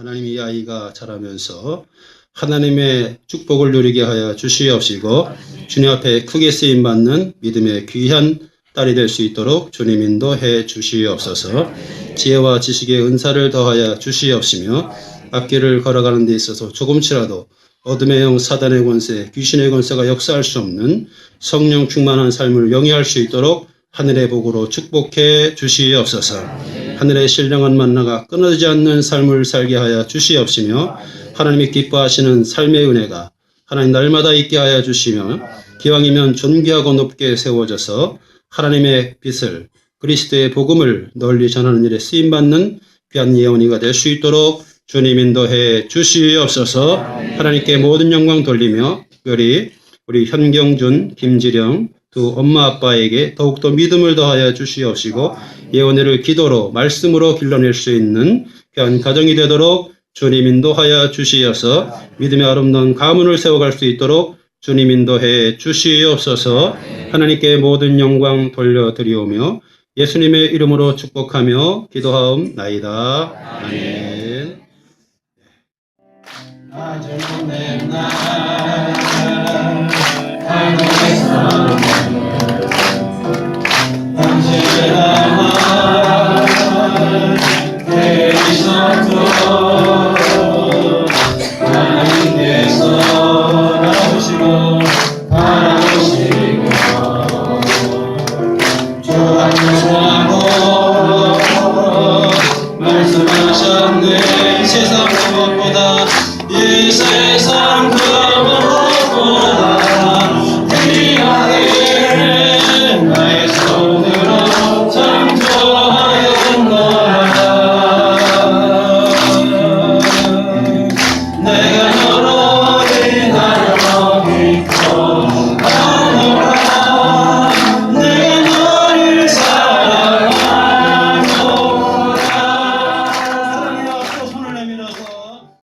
하나님 이 아이가 자라면서 하나님의 축복을 누리게 하여 주시옵시고 주님 앞에 크게 쓰임 받는 믿음의 귀한 딸이 될 수 있도록 주님 인도해 주시옵소서. 지혜와 지식의 은사를 더하여 주시옵시며 앞길을 걸어가는 데 있어서 조금치라도 어둠의 영 사단의 권세, 귀신의 권세가 역사할 수 없는 성령 충만한 삶을 영위할 수 있도록 하늘의 복으로 축복해 주시옵소서. 하늘의 신령한 만나가 끊어지지 않는 삶을 살게 하여 주시옵시며 하나님이 기뻐하시는 삶의 은혜가 하나님 날마다 있게 하여 주시며 기왕이면 존귀하고 높게 세워져서 하나님의 빛을 그리스도의 복음을 널리 전하는 일에 쓰임 받는 귀한 예언이가 될 수 있도록 주님 인도해 주시옵소서. 하나님께 모든 영광 돌리며 특별히 우리 현경준, 김지령 두 엄마 아빠에게 더욱더 믿음을 더하여 주시옵시고 예언을 기도로 말씀으로 길러낼 수 있는 귀한 가정이 되도록 주님 인도하여 주시어서 믿음의 아름다운 가문을 세워갈 수 있도록 주님 인도해 주시옵소서 하나님께 모든 영광 돌려드리오며 예수님의 이름으로 축복하며 기도하옵나이다. 아멘. 말씀하셨네. 세상 무엇보다 이 세상 그무엇보다